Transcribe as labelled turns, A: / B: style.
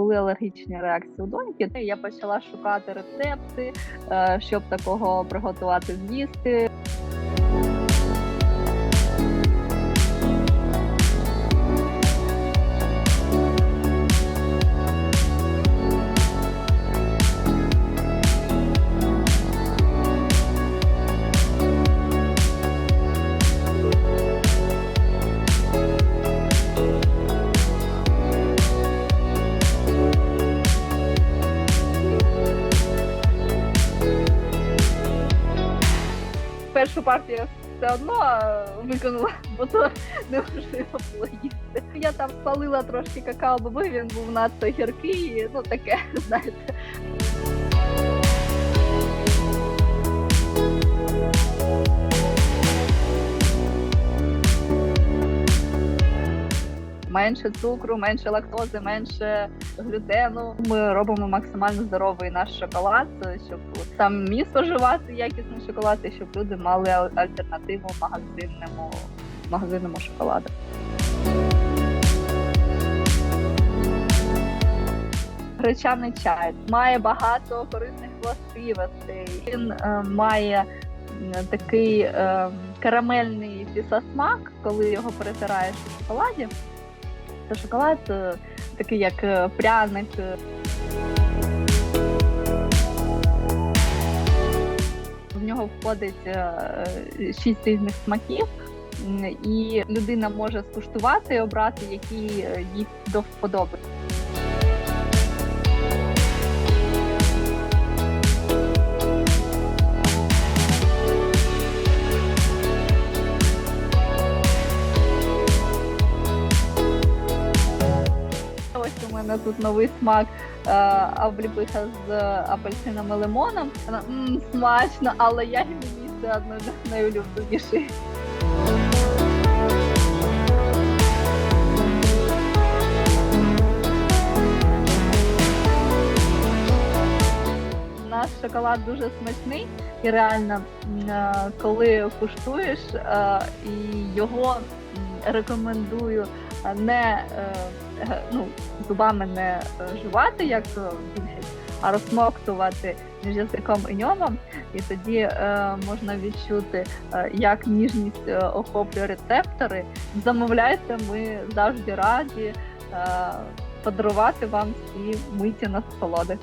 A: були алергічні реакції у доньки. Я почала шукати рецепти, е, щоб такого приготувати з'їсти. Першу партію все одно виконала, бо то неможливо було їсти. Я там спалила трошки какао-боби, він був надто гіркий, ну таке, знаєте. Менше цукру, менше лактози, менше глютену. Ми робимо максимально здоровий наш шоколад, щоб самі споживати якісний шоколад, і щоб люди мали альтернативу магазинному магазинному шоколаду. Гречаний чай має багато корисних властивостей. Він е, має такий е, карамельний пісосмак, коли його перетираєш у шоколаді. Це шоколад е, такий, як е, пряник. е. В нього входить е, шість різних смаків, і людина може скуштувати і обрати, е, їй до вподоби. Мене тут новий смак е, обліпиха з апельсином і лимоном. Вона м, смачно, але я мені все одно не найулюбленіший. Наш шоколад дуже смачний і реально, е, коли куштуєш, е, і його рекомендую е, не е, ну, зубами не е, жувати, як е, більшість, а розсмоктувати між язиком і ньомом, і тоді е, можна відчути, е, як ніжність е, охоплює рецептори. Замовляйте, ми завжди раді е, подарувати вам ці миті насолоди.